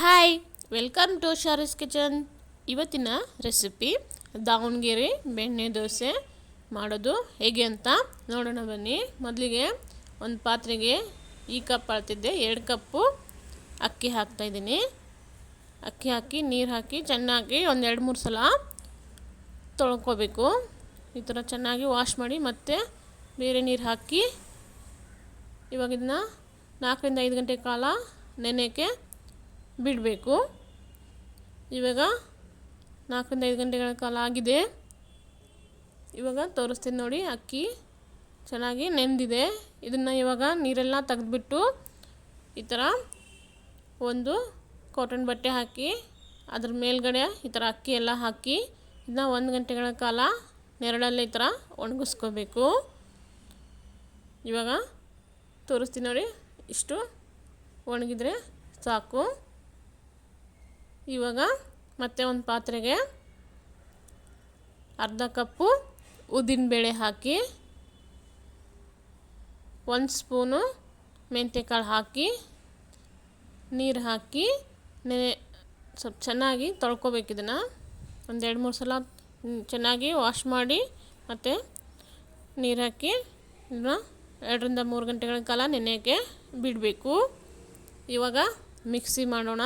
Hi welcome to Shari's kitchen ಇವತ್ತಿನ recipe Davanagere ಬೆಣ್ಣೆ ದೋಸೆ ಮಾಡೋದು ಹೇಗೆ ಅಂತ ನೋಡೋಣ ಬನ್ನಿ. ಮೊದಲಿಗೆ ಒಂದು ಪಾತ್ರೆಗೆ ಈ ಕಪ್ ಅಳ್ತಿದ್ದೆ, ಎರಡು ಕಪ್ಪು ಅಕ್ಕಿ ಹಾಕ್ತಾಯಿದ್ದೀನಿ ಅಕ್ಕಿ ಹಾಕಿ, ನೀರು ಹಾಕಿ ಚೆನ್ನಾಗಿ ಒಂದು ಎರಡು ಮೂರು ಸಲ ತೊಳ್ಕೊಬೇಕು. ಈ ಥರ ಚೆನ್ನಾಗಿ ವಾಶ್ ಮಾಡಿ ಮತ್ತೆ ಬೇರೆ ನೀರು ಹಾಕಿ ಇವಾಗ ಇದನ್ನ ನಾಲ್ಕರಿಂದ ಐದು ಗಂಟೆ ಕಾಲ ನೆನೆಯೋಕ್ಕೆ ಬಿಡಬೇಕು. ಇವಾಗ ನಾಲ್ಕರಿಂದ ಐದು ಗಂಟೆಗಳ ಕಾಲ ಆಗಿದೆ. ಇವಾಗ ತೋರಿಸ್ತೀನಿ ನೋಡಿ, ಅಕ್ಕಿ ಚೆನ್ನಾಗಿ ನೆಂದಿದೆ. ಇದನ್ನು ಇವಾಗ ನೀರೆಲ್ಲ ತೆಗೆದ್ಬಿಟ್ಟು ಈ ಥರ ಒಂದು ಕಾಟನ್ ಬಟ್ಟೆ ಹಾಕಿ, ಅದ್ರ ಮೇಲ್ಗಡೆ ಈ ಥರ ಅಕ್ಕಿ ಎಲ್ಲ ಹಾಕಿ ಇದನ್ನ ಒಂದು ಗಂಟೆಗಳ ಕಾಲ ನೆರಳಲ್ಲಿ ಈ ಥರ ಒಣಗಿಸ್ಕೋಬೇಕು. ಇವಾಗ ತೋರಿಸ್ತೀನಿ ನೋಡಿ, ಇಷ್ಟು ಒಣಗಿದ್ರೆ ಸಾಕು. ಇವಾಗ ಮತ್ತೆ ಒಂದು ಪಾತ್ರೆಗೆ ಅರ್ಧ ಕಪ್ಪು ಉದ್ದಿನಬೇಳೆ ಹಾಕಿ, ಒಂದು ಸ್ಪೂನು ಮೆಂತ್ಯಕಾಳು ಹಾಕಿ, ನೀರು ಹಾಕಿ, ನೆನೆ ಸ್ವಲ್ಪ ಚೆನ್ನಾಗಿ ತೊಳ್ಕೊಬೇಕು ಇದನ್ನು. ಒಂದು ಎರಡು ಮೂರು ಸಲ ಚೆನ್ನಾಗಿ ವಾಶ್ ಮಾಡಿ ಮತ್ತು ನೀರು ಹಾಕಿ ಇದನ್ನ ಎರಡರಿಂದ ಮೂರು ಗಂಟೆಗಳ ಕಾಲ ನೆನೆಯೋಕ್ಕೆ ಬಿಡಬೇಕು. ಇವಾಗ ಮಿಕ್ಸಿ ಮಾಡೋಣ.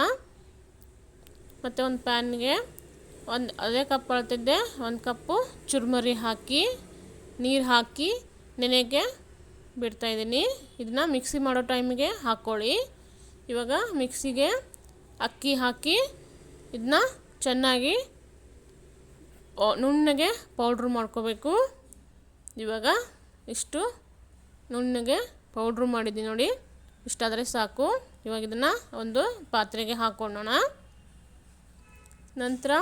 ಮತ್ತು ಒಂದು ಪ್ಯಾನ್ಗೆ ಒಂದು ಅದೇ ಕಪ್ ಅಳ್ತಿದ್ದೆ, ಒಂದು ಕಪ್ಪು ಚುರ್ಮರಿ ಹಾಕಿ, ನೀರು ಹಾಕಿ ನೆನೆಗೆ ಬಿಡ್ತಾಯಿದ್ದೀನಿ ಇದನ್ನ ಮಿಕ್ಸಿ ಮಾಡೋ ಟೈಮಿಗೆ ಹಾಕ್ಕೊಳ್ಳಿ ಇವಾಗ ಮಿಕ್ಸಿಗೆ ಅಕ್ಕಿ ಹಾಕಿ ಇದನ್ನ ಚೆನ್ನಾಗಿ ನುಣ್ಣಗೆ ಪೌಡ್ರ್ ಮಾಡ್ಕೋಬೇಕು. ಇವಾಗ ಇಷ್ಟು ನುಣ್ಣಗೆ ಪೌಡ್ರ್ ಮಾಡಿದ್ದೀನಿ ನೋಡಿ. ಇಷ್ಟಾದರೆ ಸಾಕು. ಇವಾಗ ಇದನ್ನು ಒಂದು ಪಾತ್ರೆಗೆ ಹಾಕ್ಕೊಳ್ಳೋಣ ನಂತರ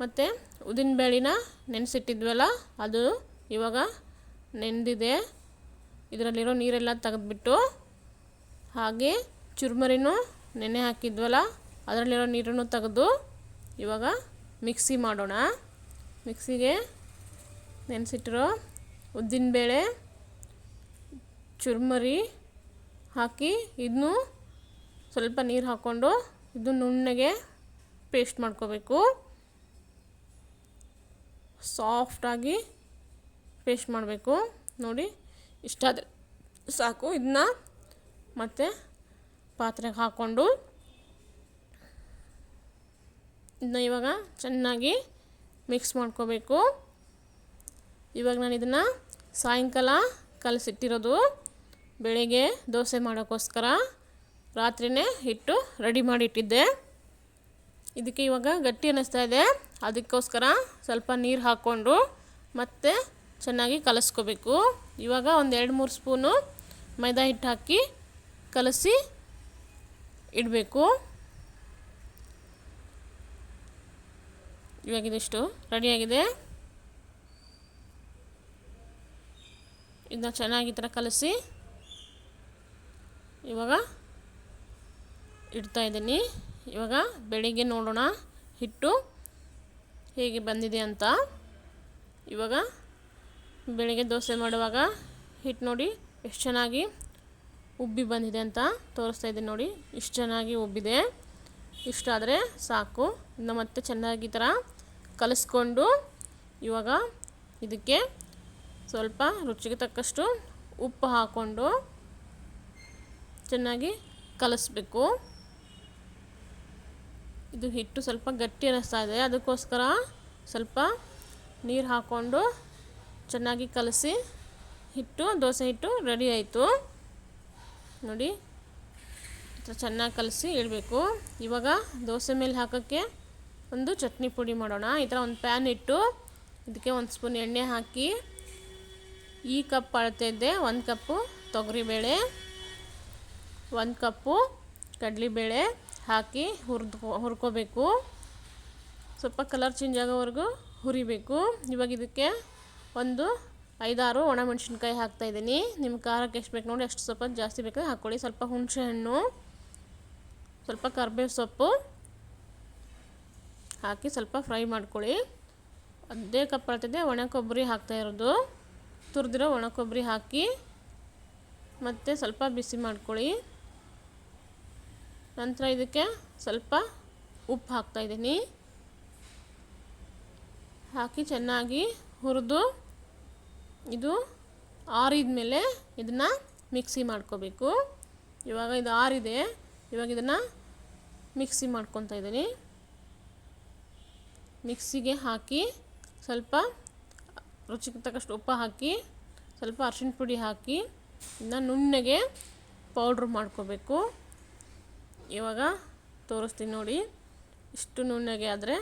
ಮತ್ತು ಉದ್ದಿನಬೇಳಿನ ನೆನೆಸಿಟ್ಟಿದ್ವಲ್ಲ, ಅದು ಇವಾಗ ನೆಂದಿದೆ. ಇದರಲ್ಲಿರೋ ನೀರೆಲ್ಲ ತೆಗೆದ್ಬಿಟ್ಟು ಹಾಗೆ ಚುರ್ಮರಿನೂ ನೆನೆ ಹಾಕಿದ್ವಲ್ಲ, ಅದರಲ್ಲಿರೋ ನೀರನ್ನು ತೆಗೆದು ಇವಾಗ ಮಿಕ್ಸಿ ಮಾಡೋಣ. ಮಿಕ್ಸಿಗೆ ನೆನೆಸಿಟ್ಟಿರೋ ಉದ್ದಿನಬೇಳೆ ಚುರ್ಮರಿ ಹಾಕಿ ಇದನ್ನು ಸ್ವಲ್ಪ ನೀರು ಹಾಕ್ಕೊಂಡು ಇದು ನುಣ್ಣಗೆ ಪೇಸ್ಟ್ ಮಾಡ್ಕೋಬೇಕು. ಸಾಫ್ಟಾಗಿ ಪೇಸ್ಟ್ ಮಾಡಬೇಕು. ನೋಡಿ ಇಷ್ಟಾದರೆ ಸಾಕು. ಇದನ್ನ ಮತ್ತೆ ಪಾತ್ರೆಗೆ ಹಾಕ್ಕೊಂಡು ಇದನ್ನ ಇವಾಗ ಚೆನ್ನಾಗಿ ಮಿಕ್ಸ್ ಮಾಡ್ಕೋಬೇಕು. ಇವಾಗ ನಾನು ಇದನ್ನು ಸಾಯಂಕಾಲ ಕಲಸಿಟ್ಟಿರೋದು. ಬೆಳಿಗ್ಗೆ ದೋಸೆ ಮಾಡೋಕ್ಕೋಸ್ಕರ. ರಾತ್ರಿಯೇ ಹಿಟ್ಟು ರೆಡಿ ಮಾಡಿ ಇಟ್ಟಿದ್ದೆ ಇದಕ್ಕೆ ಇವಾಗ ಗಟ್ಟಿ ಅನ್ನಿಸ್ತಾ ಇದೆ. ಅದಕ್ಕೋಸ್ಕರ ಸ್ವಲ್ಪ ನೀರು ಹಾಕ್ಕೊಂಡು ಮತ್ತೆ ಚೆನ್ನಾಗಿ ಕಲಸ್ಕೋಬೇಕು. ಇವಾಗ ಒಂದು ಎರಡು ಮೂರು ಸ್ಪೂನು ಮೈದಾ ಹಿಟ್ಟು ಹಾಕಿ ಕಲಸಿ ಇಡಬೇಕು. ಇವಾಗ ಇದಿಷ್ಟು ರೆಡಿಯಾಗಿದೆ ಇದನ್ನ ಚೆನ್ನಾಗಿ ಈ ಥರ ಕಲಸಿ ಇವಾಗ ಇಡ್ತಾ ಇದ್ದೀನಿ. ಇವಾಗ ಬೆಳಿಗ್ಗೆ ನೋಡೋಣ ಹಿಟ್ಟು ಹೇಗೆ ಬಂದಿದೆ ಅಂತ. ಇವಾಗ ಬೆಳಿಗ್ಗೆ ದೋಸೆ ಮಾಡುವಾಗ ಹಿಟ್ಟು ನೋಡಿ ಎಷ್ಟು ಚೆನ್ನಾಗಿ ಉಬ್ಬಿ ಬಂದಿದೆ ಅಂತ ತೋರಿಸ್ತಾ ಇದ್ದೀನಿ ನೋಡಿ. ಇಷ್ಟು ಚೆನ್ನಾಗಿ ಉಬ್ಬಿದೆ. ಇಷ್ಟಾದರೆ ಸಾಕು. ಇನ್ನು ಮತ್ತೆ ಚೆನ್ನಾಗಿ ಥರ ಕಲಿಸ್ಕೊಂಡು ಇವಾಗ ಇದಕ್ಕೆ ಸ್ವಲ್ಪ ರುಚಿಗೆ ತಕ್ಕಷ್ಟು ಉಪ್ಪು ಹಾಕ್ಕೊಂಡು ಚೆನ್ನಾಗಿ ಕಲಿಸ್ಬೇಕು. ಇದು ಹಿಟ್ಟು ಸ್ವಲ್ಪ ಗಟ್ಟಿ ಅನ್ನಿಸ್ತಾ ಇದೆ. ಅದಕ್ಕೋಸ್ಕರ ಸ್ವಲ್ಪ ನೀರು ಹಾಕ್ಕೊಂಡು ಚೆನ್ನಾಗಿ ಕಲಸಿ ಹಿಟ್ಟು, ದೋಸೆ ಹಿಟ್ಟು ರೆಡಿ ಆಯಿತು. ನೋಡಿ ಚೆನ್ನಾಗಿ ಕಲಸಿ ಇಡಬೇಕು. ಇವಾಗ ದೋಸೆ ಮೇಲೆ ಹಾಕೋಕ್ಕೆ ಒಂದು ಚಟ್ನಿ ಪುಡಿ ಮಾಡೋಣ. ಈ ಥರ ಒಂದು ಪ್ಯಾನ್ ಇಟ್ಟು ಇದಕ್ಕೆ ಒಂದು ಸ್ಪೂನ್ ಎಣ್ಣೆ ಹಾಕಿ ಈ ಕಪ್ ಅಳ್ತಿದ್ದೆ ಒಂದು ಕಪ್ಪು ತೊಗರಿಬೇಳೆ, ಒಂದು ಕಪ್ಪು ಕಡಲೆಬೇಳೆ ಹಾಕಿ ಹುರಿದು ಹುರ್ಕೋಬೇಕು. ಸ್ವಲ್ಪ ಕಲರ್ ಚೇಂಜ್ ಆಗೋವರೆಗೂ ಹುರಿಬೇಕು. ಇವಾಗ ಇದಕ್ಕೆ ಒಂದು ಐದಾರು ಒಣಮೆಣ್ಸಿನ್ಕಾಯಿ ಹಾಕ್ತಾಯಿದ್ದೀನಿ ನಿಮ್ಮ ಖಾರಕ್ಕೆ ಎಷ್ಟು ಬೇಕು ನೋಡಿ, ಅಷ್ಟು ಸ್ವಲ್ಪ ಜಾಸ್ತಿ ಬೇಕಾದ್ರೆ ಹಾಕ್ಕೊಳ್ಳಿ ಸ್ವಲ್ಪ ಹುಣಸೆಹಣ್ಣು ಸ್ವಲ್ಪ ಕರ್ಬೇವು ಸೊಪ್ಪು ಹಾಕಿ ಸ್ವಲ್ಪ ಫ್ರೈ ಮಾಡ್ಕೊಳ್ಳಿ. ಅದೇ ಕಪ್ ಅಳ್ತಿದ್ದೆ ಒಣ ಕೊಬ್ಬರಿ ಹಾಕ್ತಾ ಇರೋದು. ತುರಿದಿರೋ ಒಣ ಕೊಬ್ಬರಿ ಹಾಕಿ ಮತ್ತು ಸ್ವಲ್ಪ ಬಿಸಿ ಮಾಡ್ಕೊಳ್ಳಿ. ನಂತರ ಇದಕ್ಕೆ ಸ್ವಲ್ಪ ಉಪ್ಪು ಹಾಕ್ತಾಯಿದ್ದೀನಿ ಹಾಕಿ ಚೆನ್ನಾಗಿ ಹುರಿದು ಇದು ಆರಿದ ಮೇಲೆ ಇದನ್ನು ಮಿಕ್ಸಿ ಮಾಡ್ಕೋಬೇಕು. ಇವಾಗ ಇದು ಆರಿದೆ. ಇವಾಗ ಇದನ್ನು ಮಿಕ್ಸಿ ಮಾಡ್ಕೊತಾ ಇದ್ದೀನಿ. ಮಿಕ್ಸಿಗೆ ಹಾಕಿ ಸ್ವಲ್ಪ ರುಚಿಗೆ ತಕ್ಕಷ್ಟು ಉಪ್ಪು ಹಾಕಿ, ಸ್ವಲ್ಪ ಅರ್ಶಿಣ ಪುಡಿ ಹಾಕಿ, ಇನ್ನು ನುಣ್ಣಗೆ ಪೌಡ್ರ್ ಮಾಡ್ಕೋಬೇಕು. ಇವಾಗ ತೋರಿಸ್ತೀನಿ ನೋಡಿ. ಇಷ್ಟು ನುಣ್ಣಗೆ ಆದರೆ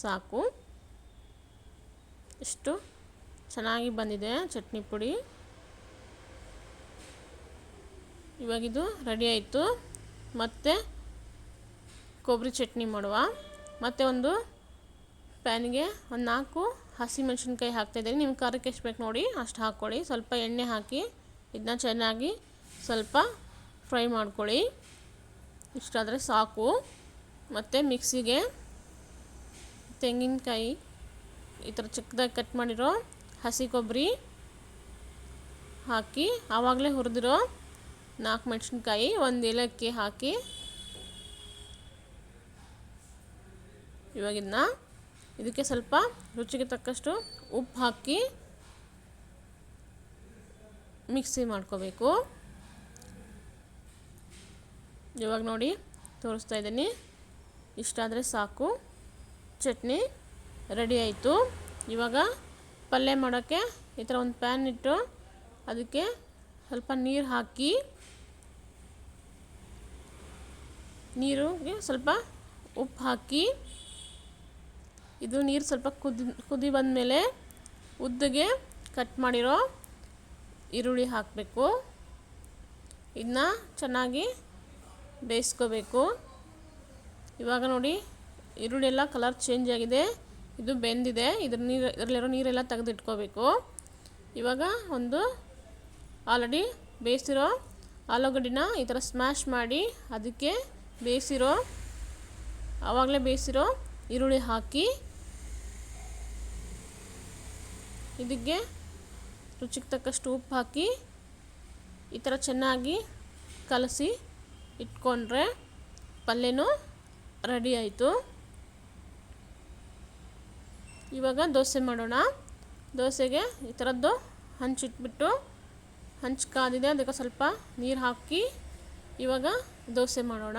ಸಾಕು. ಇಷ್ಟು ಚೆನ್ನಾಗಿ ಬಂದಿದೆ ಚಟ್ನಿ ಪುಡಿ. ಇವಾಗಿದು ರೆಡಿ ಆಯಿತು. ಮತ್ತು ಕೊಬ್ಬರಿ ಚಟ್ನಿ ಮಾಡುವ. ಮತ್ತು ಒಂದು ಪ್ಯಾನಿಗೆ ಒಂದು ನಾಲ್ಕು ಹಸಿಮೆಣಸಿನ್ಕಾಯಿ ಹಾಕ್ತಾಯಿದ್ದೀನಿ ನಿಮ್ಮ ಖಾರಕ್ಕೆ ಎಷ್ಟು ಬೇಕು ನೋಡಿ ಅಷ್ಟು ಹಾಕ್ಕೊಳ್ಳಿ. ಸ್ವಲ್ಪ ಎಣ್ಣೆ ಹಾಕಿ ಇದನ್ನ ಚೆನ್ನಾಗಿ ಸ್ವಲ್ಪ ಫ್ರೈ ಮಾಡ್ಕೊಳ್ಳಿ. ಇಷ್ಟಾದರೆ ಸಾಕು. ಮತ್ತು ಮಿಕ್ಸಿಗೆ ತೆಂಗಿನಕಾಯಿ ಈ ಥರ ಚಿಕ್ಕದಾಗಿ ಕಟ್ ಮಾಡಿರೋ ಹಸಿ ಕೊಬ್ಬರಿ ಹಾಕಿ ಆವಾಗಲೇ ಹುರಿದಿರೋ ನಾಲ್ಕು ಮೆಣಸಿನ್ಕಾಯಿ ಒಂದು ಏಲಕ್ಕಿ ಹಾಕಿ ಇವಾಗಿನ್ನ ಇದಕ್ಕೆ ಸ್ವಲ್ಪ ರುಚಿಗೆ ತಕ್ಕಷ್ಟು ಉಪ್ಪು ಹಾಕಿ ಮಿಕ್ಸಿ ಮಾಡ್ಕೋಬೇಕು. ಇವಾಗ ನೋಡಿ, ತೋರಿಸ್ತಾ ಇದ್ದೀನಿ. ಇಷ್ಟಾದರೆ ಸಾಕು. ಚಟ್ನಿ ರೆಡಿ ಆಯಿತು. ಇವಾಗ ಪಲ್ಯ ಮಾಡೋಕ್ಕೆ ಈ ಥರ ಒಂದು ಪ್ಯಾನ್ ಇಟ್ಟು ಅದಕ್ಕೆ ಸ್ವಲ್ಪ ನೀರು ಹಾಕಿ, ನೀರಿಗೆ ಸ್ವಲ್ಪ ಉಪ್ಪು ಹಾಕಿ, ಇದು ನೀರು ಸ್ವಲ್ಪ ಕುದಿ ಕುದಿ ಬಂದಮೇಲೆ ಉದ್ದಗೆ ಕಟ್ ಮಾಡಿರೋ ಈರುಳ್ಳಿ ಹಾಕಬೇಕು. ಇದನ್ನ ಚೆನ್ನಾಗಿ ಬೇಯಿಸ್ಕೋಬೇಕು. ಇವಾಗ ನೋಡಿ ಈರುಳ್ಳಿ ಎಲ್ಲ ಕಲರ್ ಚೇಂಜ್ ಆಗಿದೆ. ಇದು ಬೆಂದಿದೆ. ಇದ್ರ ನೀರು, ಇದರಲ್ಲಿರೋ ನೀರೆಲ್ಲ ತೆಗೆದಿಟ್ಕೋಬೇಕು. ಇವಾಗ ಒಂದು ಆಲ್ರೆಡಿ ಬೇಯಿಸಿರೋ ಆಲೂಗಡ್ಡಿನ ಈ ಥರ ಸ್ಮ್ಯಾಶ್ ಮಾಡಿ ಅದಕ್ಕೆ ಬೇಯಿಸಿರೋ, ಆವಾಗಲೇ ಬೇಯಿಸಿರೋ ಈರುಳ್ಳಿ ಹಾಕಿ ಇದಕ್ಕೆ ರುಚಿಗೆ ತಕ್ಕಷ್ಟು ಉಪ್ಪು ಹಾಕಿ ಈ ಥರ ಚೆನ್ನಾಗಿ ಕಲಸಿ ಇಟ್ಕೊಂಡ್ರೆ ಪಲ್ಯನೂ ರೆಡಿ ಆಯಿತು. ಇವಾಗ ದೋಸೆ ಮಾಡೋಣ. ದೋಸೆಗೆ ಈ ಥರದ್ದು ಹಂಚಿಟ್ಬಿಟ್ಟು ಹಂಚು ಕಾದಿದೆ, ಅದಕ್ಕೆ ಸ್ವಲ್ಪ ನೀರು ಹಾಕಿ ಇವಾಗ ದೋಸೆ ಮಾಡೋಣ.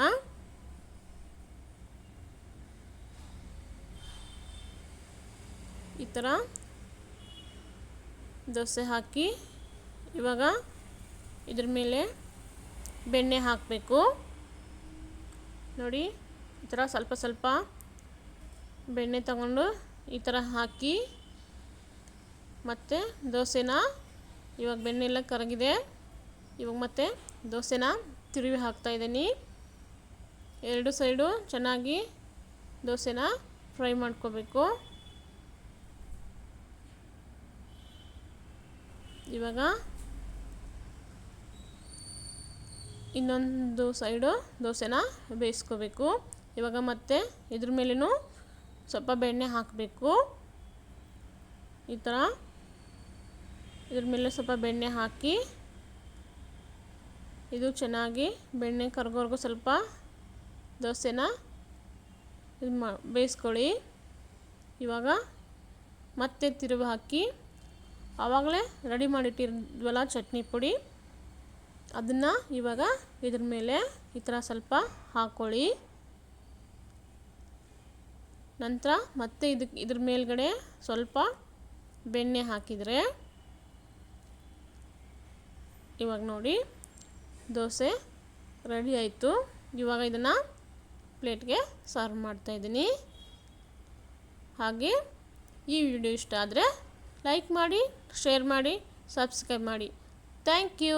ಈ ಥರ ದೋಸೆ ಹಾಕಿ ಇವಾಗ ಇದ್ರ ಮೇಲೆ ಬೆಣ್ಣೆ ಹಾಕಬೇಕು. ನೋಡಿ, ಈ ಥರ ಸ್ವಲ್ಪ ಸ್ವಲ್ಪ ಬೆಣ್ಣೆ ತಗೊಂಡು ಈ ಥರ ಹಾಕಿ, ಮತ್ತು ದೋಸೆನ ಇವಾಗ ಬೆಣ್ಣೆ ಎಲ್ಲ ಕರಗಿದೆ. ಇವಾಗ ಮತ್ತೆ ದೋಸೆನ ತಿರುವಿ ಹಾಕ್ತಾಯಿದ್ದೀನಿ ಎರಡು ಸೈಡು ಚೆನ್ನಾಗಿ ದೋಸೆನ ಫ್ರೈ ಮಾಡ್ಕೋಬೇಕು. ಇವಾಗ ಇನ್ನೊಂದು ಸೈಡು ದೋಸೆನ ಬೇಯಿಸ್ಕೋಬೇಕು. ಇವಾಗ ಮತ್ತೆ ಇದ್ರ ಮೇಲೆಯೂ ಸ್ವಲ್ಪ ಬೆಣ್ಣೆ ಹಾಕಬೇಕು. ಈ ಥರ ಇದ್ರ ಮೇಲೆ ಸ್ವಲ್ಪ ಬೆಣ್ಣೆ ಹಾಕಿ ಇದು ಚೆನ್ನಾಗಿ ಬೆಣ್ಣೆ ಕರ್ಗೋರ್ಗು ಸ್ವಲ್ಪ ದೋಸೆನ ಇದು ಮಾ ಬೇಯಿಸ್ಕೊಳ್ಳಿ. ಇವಾಗ ಮತ್ತೆ ತಿರುವು ಹಾಕಿ ಆವಾಗಲೇ ರೆಡಿ ಮಾಡಿಟ್ಟಿದ್ವಲ್ಲ ಚಟ್ನಿ ಪುಡಿ. ಅದನ್ನು ಇವಾಗ ಇದ್ರ ಮೇಲೆ ಈ ಥರ ಸ್ವಲ್ಪ ಹಾಕ್ಕೊಳ್ಳಿ ನಂತರ ಮತ್ತೆ ಇದಕ್ಕೆ ಇದ್ರ ಮೇಲ್ಗಡೆ ಸ್ವಲ್ಪ ಬೆಣ್ಣೆ ಹಾಕಿದರೆ ಇವಾಗ ನೋಡಿ ದೋಸೆ ರೆಡಿ ಆಯಿತು. ಇವಾಗ ಇದನ್ನು ಪ್ಲೇಟ್ಗೆ ಸರ್ವ್ ಮಾಡ್ತಾಯಿದ್ದೀನಿ ಹಾಗೆ ಈ ವಿಡಿಯೋ ಇಷ್ಟ ಆದರೆ ಲೈಕ್ ಮಾಡಿ, ಶೇರ್ ಮಾಡಿ, ಸಬ್ಸ್ಕ್ರೈಬ್ ಮಾಡಿ. Thank you.